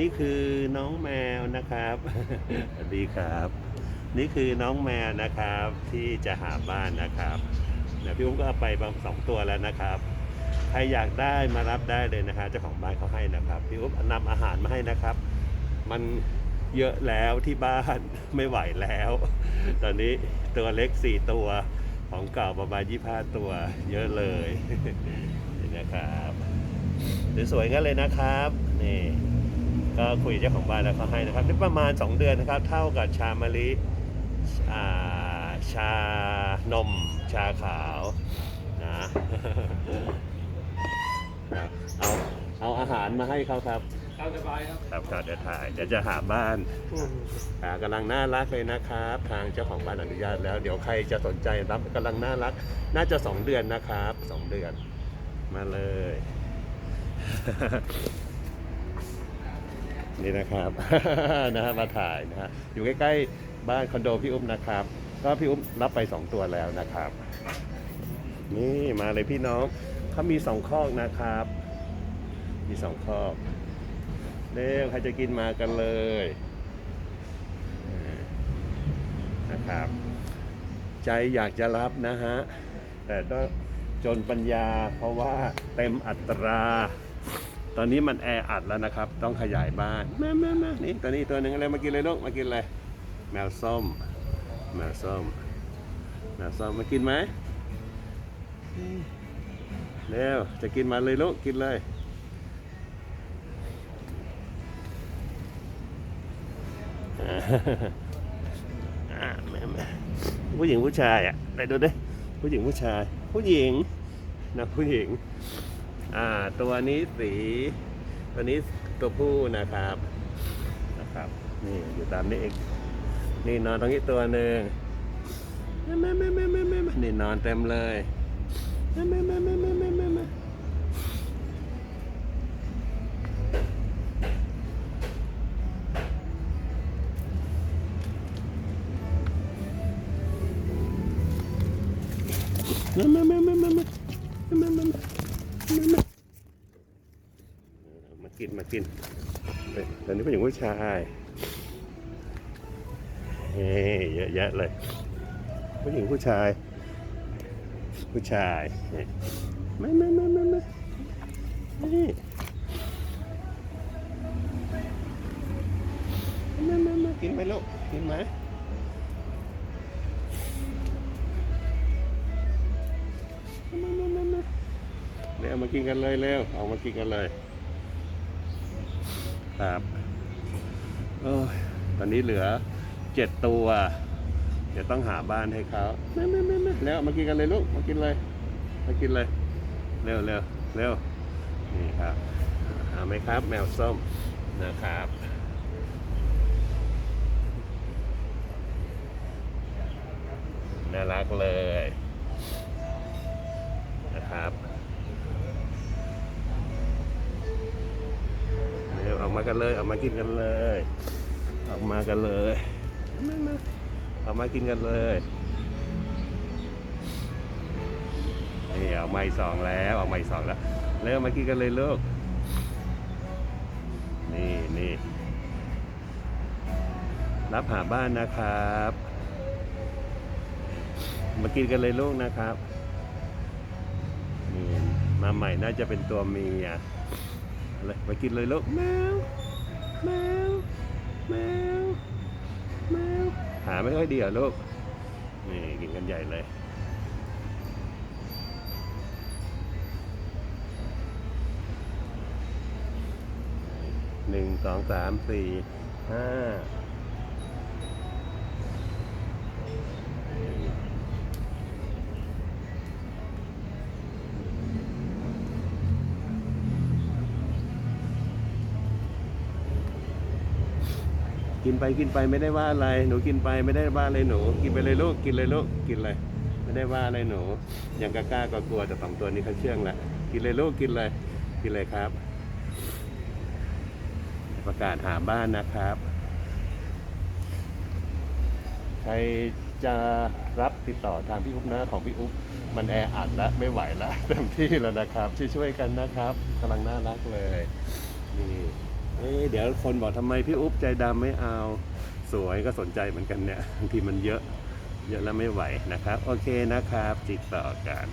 นี่คือน้องแมวนะครับสวัสดีครับ นี่คือน้องแมวนะครับที่จะหาบ้านนะครับเดี๋ยวพี่อุ้มก็เอาไปบางสองตัวแล้วนะครับ ใครอยากได้มารับได้เลยนะฮะเจ้าของบ้านเขาให้นะครับ พี่อุ้มนำอาหารมาให้นะครับ มันเยอะแล้วที่บ้านไม่ไหวแล้ว ตอนนี้ตัวเล็กสี่ตัวของเก่าประมาณยี่ห้าตัว เยอะเลยนี่นะครับสวยๆงั้นเลยนะครับนี่ ก็คุยกับเจ้าของบ้านแล้วเขาให้นะครับนี่ประมาณ 2 เดือนนะครับ เท่ากับชามะลิอ่าชานม ชาขาวนะเอาเอาอาหารมาให้เขาครับตามสบายครับครับครับเดี๋ยวถ่ายเดี๋ยวจะหาบ้านหากำลังน่ารักเลยนะครับ ทางเจ้าของบ้านอนุญาตแล้ว เดี๋ยวใครจะสนใจรับกำลังน่ารัก น่าจะสองเดือนนะครับสองเดือน มาเลย นี่นะครับ นะฮะมาถ่ายนะฮะอยู่ใกล้ๆบ้านคอนโดพี่อุ้มนะครับ ก็พี่อุ้มรับไปสองตัวแล้วนะครับ นี่มาเลยพี่น้องเขามีสองคอกนะครับ มีสองคอกเร็วใครจะกินมากันเลยนะครับ ใจอยากจะรับนะฮะ แต่ต้องจนปัญญาเพราะว่าเต็มอัตรา ตอนนี้มันแออัดแล้วนะครับ ต้องขยายบ้านแม่แม่แม่นี่ตัวนี้ตัวหนึ่งอะไรมากินเลยลูกมากินเลยแมวส้มแมวส้มแมวส้มมากินไหมเร็วจะกินมาเลยลูกกินเลยแม่แม่ผู้หญิงผู้ชายอะไปดูดิผู้หญิงผู้ชาย ผู้หญิงนะผู้หญิง อ่าตัวนี้สีตัวนี้ตัวผู้นะครับนะครับ นี่อยู่ตามนี้เองนี่นอนตรงนี้ตัวหนึ่งแม่แม่แม่แม่แม่แม่นี่นอนเต็มเลยแม่แม่แม่แม่แม่แม่แม่แม่แม่แม่แม่แม่แม่แม่แม่แม่แม่แม่แม่มา กินมากินตอนนี้ผู้หญิงผู้ชายเฮ้ยเยอะแยะเลยผู้หญิงผู้ชาย ผู้ชายไม่ไม่ไม่ไม่ไม่นี่ไม่ไม่ไม่กินไหมลูกกินไหมไม่ไม่ไม่ไม่เร็วมากินกันเลยเร็วเอามากินกันเลย ครับโอ้ยตอนนี้เหลือเจ็ดตัว เดี๋ยวต้องหาบ้านให้เขาไม่ไม่ไม่ไม่แล้วมากินกันเลยลูก มากินเลย มากินเลย เร็วเร็วเร็วนี่ครับเอาไหมครับ แมวส้มนะครับน่ารักเลย มากันเลยออกมากินกันเลยออกมากันเลยออกมากินกันเลยนี่ออกมาอีกสองแล้วออกมาอีกสองแล้วเร็วมากินกันเลยลูกนี่นี่รับหาบ้านนะครับ มากินกันเลยลูกนะครับนี่มาใหม่น่าจะเป็นตัวเมีย เลยมากินเลยลูกแมวแมวแมวแมวหาไม่ค่อยดีหรอะลูกนี่กินกันใหญ่เลยหนึ่งสองสามสี่ห้า กินไปกินไปไม่ได้ว่าอะไร หนูกินไปไม่ได้ว่าอะไรหนู กินไปเลยลูกกินเลยลูกกินเลย ไม่ได้ว่าอะไรหนู อยังกล้าก็กลัวแต่สองตัวนี้เขาเชื่องละกินเลยลูกกินเลย กินเลยครับ ประกาศหาบ้านนะครับ ใครจะรับติดต่อทางพี่อุ๊บนะของพี่อุ๊บมันแออัดแล้วไม่ไหวแล้วเต็มที่แล้วนะครับช่วยๆกันนะครับกำลังน่ารักเลยนี่ เดี๋ยวคนบอกทำไมพี่อุ๊บใจดำไม่เอาสวยก็สนใจเหมือนกันเนี่ยบางทีมันเยอะ เยอะแล้วไม่ไหวนะครับ โอเคนะครับ ติดต่อกัน